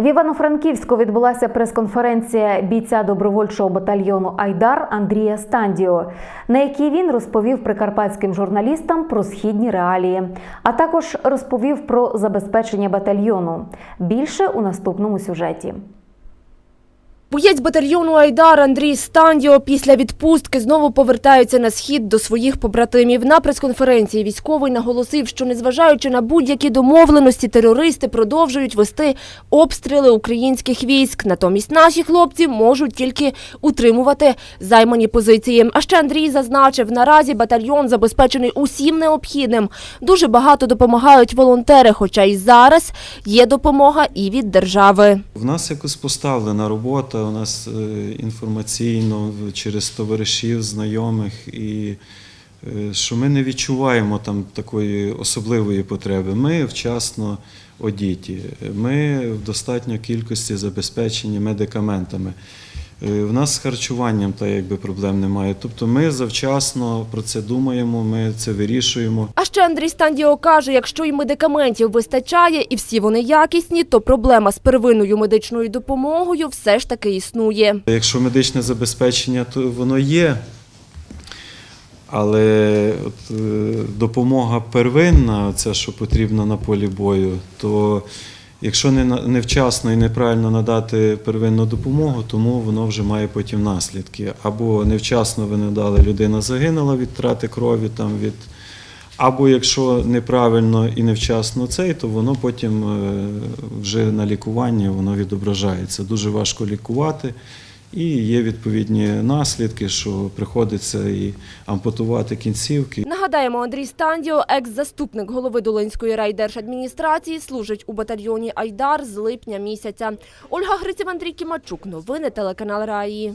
В Івано-Франківську відбулася прес-конференція бійця добровольчого батальйону Айдар Андрія Стандіо, на якій він розповів прикарпатським журналістам про східні реалії, а також розповів про забезпечення батальйону. Більше у наступному сюжеті. Боєць батальйону Айдар Андрій Стандіо після відпустки знову повертається на схід до своїх побратимів. На прес-конференції військовий наголосив, що незважаючи на будь-які домовленості, терористи продовжують вести обстріли українських військ. Натомість наші хлопці можуть тільки утримувати займані позиції. А ще Андрій зазначив, наразі батальйон забезпечений усім необхідним. Дуже багато допомагають волонтери, хоча і зараз є допомога і від держави. В нас якось поставлена робота, у нас е, інформаційно через товаришів, знайомих, і е, що ми не відчуваємо там такої особливої потреби. Ми вчасно одіті, ми в достатньо кількості забезпечені медикаментами. Е, В нас з харчуванням та якби проблем немає. Тобто ми завчасно про це думаємо, ми це вирішуємо. А ще Андрій Стандіо каже, якщо і медикаментів вистачає, і всі вони якісні, то проблема з первинною медичною допомогою все ж таки існує. Якщо медичне забезпечення, то воно є. Але от, е, допомога первинна, ця, що потрібна на полі бою, то якщо не невчасно і неправильно надати первинну допомогу, тому воно вже має потім наслідки. Або невчасно ви надали, людина загинула від трати крові, там, від... або якщо неправильно і невчасно цей, то воно потім е, вже на лікуванні воно відображається. Дуже важко лікувати. І є відповідні наслідки, що приходиться і ампутувати кінцівки. Нагадаємо, Андрій Стандіо, екс-заступник голови Долинської райдержадміністрації, служить у батальйоні Айдар з липня місяця. Ольга Гриців, Андрій Кімачук. Новини телеканал Раї.